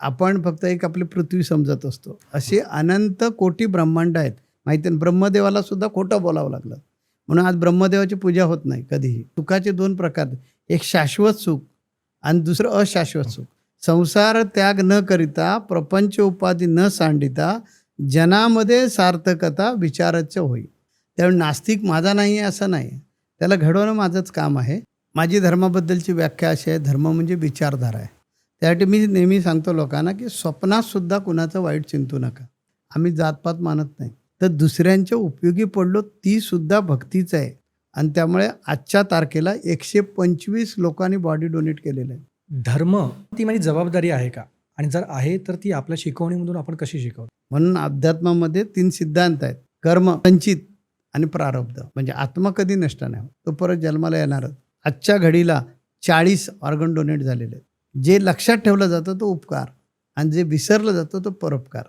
आपण फक्त एक आपली पृथ्वी समजत असतो. असे अनंत कोटी ब्रह्मांड आहेत. माहिती आहे ना? ब्रह्मदेवाला सुद्धा खोटं बोलावं लागलं. म्हणून आज ब्रह्मदेवाची पूजा होत नाही कधीही. सुखाचे दोन प्रकार एक शाश्वत सुख आणि दुसरं अशाश्वत सुख. संसार त्याग न करिता प्रपंच उपाधी न सांडिता जनामध्ये सार्थकता विचाराचं होईल त्यामुळे नास्तिक माझा नाही आहे असं नाही. त्याला घडवणं माझंच काम आहे. माझी धर्माबद्दलची व्याख्या अशी आहे. धर्म म्हणजे विचारधारा आहे. त्यासाठी मी नेहमी सांगतो लोकांना की स्वप्नात सुद्धा कुणाचं वाईट चिंतू नका. आम्ही जातपात मानत नाही. तर दुसऱ्यांच्या उपयोगी पडलो ती सुद्धा भक्तीच आहे. आणि त्यामुळे आजच्या तारखेला एकशे पंचवीस लोकांनी बॉडी डोनेट केलेलं आहे. धर्म ती माझी जबाबदारी आहे का? आणि जर आहे तर ती आपल्या शिकवणीमधून आपण कशी शिकवतो म्हणून अध्यात्मामध्ये तीन सिद्धांत आहेत. कर्म संचित आणि प्रारब्ध. म्हणजे आत्मा कधी नष्ट नाही. तो परत जन्माला येणारच. आजच्या घडीला चाळीस ऑर्गन डोनेट झालेले आहेत. जे लक्षात ठेवलं जातं तो उपकार आणि जे विसरलं जातं तो परोपकार.